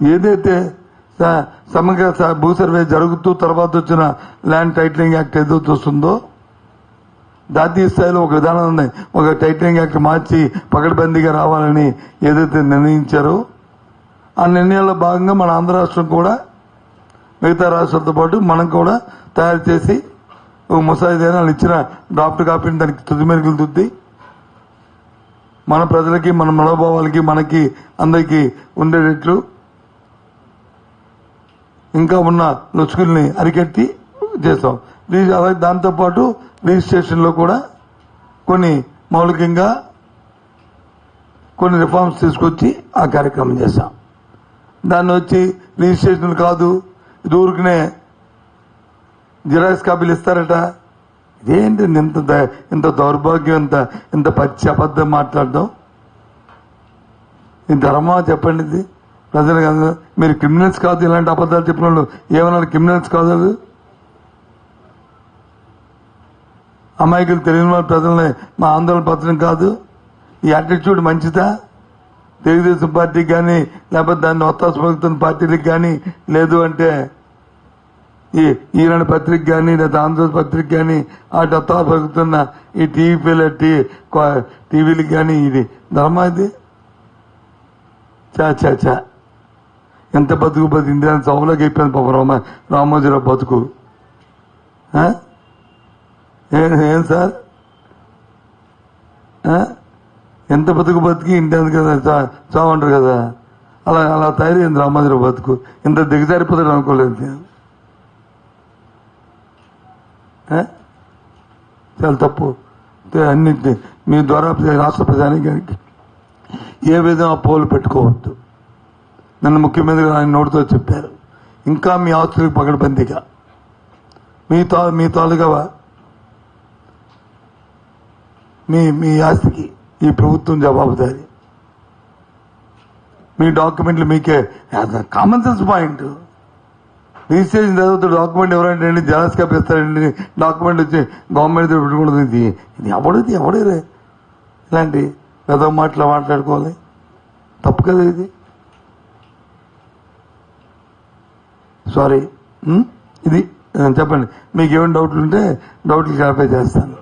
ఏదైతే సమగ్ర స- భూ సర్వే జరుగుతూ తర్వాత వచ్చిన ల్యాండ్ టైటిలింగ్ యాక్ట్ ఏదైతే వస్తుందో జాతీయ స్థాయిలో ఒక విధానం ఉంది. ఒక టైటిలింగ్ యాక్ట్ మార్చి పకడ్బందీగా రావాలని ఏదైతే నిర్ణయించారో ఆ నిర్ణయాల్లో భాగంగా మన ఆంధ్ర రాష్ట్రం కూడా మిగతా రాష్ట్రాలతో పాటు మనం కూడా తయారు చేసి ఒక వాళ్ళు ఇచ్చిన డ్రాఫ్ట్ కాపీని దానికి తుది మెరుగులు దుద్ది మన ప్రజలకి మన మనోభావాలకి మనకి అందరికీ ఉండేటట్లు ఇంకా ఉన్న లొచ్చుకుల్ని అరికట్టి చేస్తాం. అలాగే దాంతోపాటు రిజిస్ట్రేషన్లో కూడా కొన్ని మౌలికంగా కొన్ని రిఫార్మ్స్ తీసుకొచ్చి ఆ కార్యక్రమం చేశాం దాన్ని వచ్చి రిజిస్ట్రేషన్ కాదు ఇది ఊరికనే జిరాక్స్ కాపీలు ఇస్తారట. ఇదేంటి ఇంత ద- ఇంత దౌర్భాగ్యం ఇంత ఇంత పచ్చి అబద్ధం మాట్లాడడం? ఇది ధర్మా చెప్పండి ఇది. ప్రజలు కాదు మీరు క్రిమినల్స్ కాదు ఇలాంటి అబద్ధాలు చెప్పిన వాళ్ళు ఏమన్నారు? క్రిమినల్స్ కాదు వాళ్ళు? అమాయకులు తెలియని వాళ్ళ ప్రజల్ని మా ఆందోళన పత్రం కాదు. ఈ యాటిట్యూడ్ మంచిదా? తెలుగుదేశం పార్టీకి కానీ లేకపోతే దాన్ని ఒత్తాసపడుతున్న పార్టీలకు కానీ లేదు అంటే ఈ ఈనాడు పత్రిక కానీ లేదా ఆంధ్రప్రదేశ్ పత్రిక కానీ అటు పెరుగుతున్న ఈ టీవీ టీ టీవీలకు కానీ ఇది ధర్మా ఇది. చా చా చా. ఎంత బతుకు బతికింది అని చౌలోకి అయిపోయింది పాప రామ రామోజీరావు బతుకు. ఏం సార్? ఎంత బతుకు బతికి ఇంటి కదా చా- చావంటారు కదా? అలా అలా తయారైంది రామోజీరావు బతుకు. ఇంత దిగజారిపోతాడు అనుకోలేదు నేను. చాలా తప్పు. అన్నింటినీ మీ ద్వారా రాష్ట్ర ప్రజానికి ఏ విధంగా పోలు పెట్టుకోవద్దు. నన్ను ముఖ్యమంత్రి ఆయన నోటితో చెప్పారు. ఇంకా మీ ఆస్తులకు పగడబందీగా మీ తా మీ తాలుగా మీ మీ ఆస్తికి ఈ ప్రభుత్వం జవాబుదారి. మీ డాక్యుమెంట్లు మీకే. కామన్ సెన్స్ పాయింట్ రిజిస్ట్రేషన్ తర్వాత డాక్యుమెంట్ ఎవరంటే జెరాక్స్ కాపీ ఇస్తారండి డాక్యుమెంట్ వచ్చి గవర్నమెంట్ పెట్టుకుంటుంది. ఇది ఇది ఎవడిది ఎవడే ఇలాంటి పెద్ద మాటలు మాట్లాడుకోవాలి. తప్పు కదా ఇది? Sorry hmm? ఇది చెప్పండి. మీకు ఏమైనా డౌట్లు ఉంటే డౌట్లు క్లారిఫై చేస్తాను.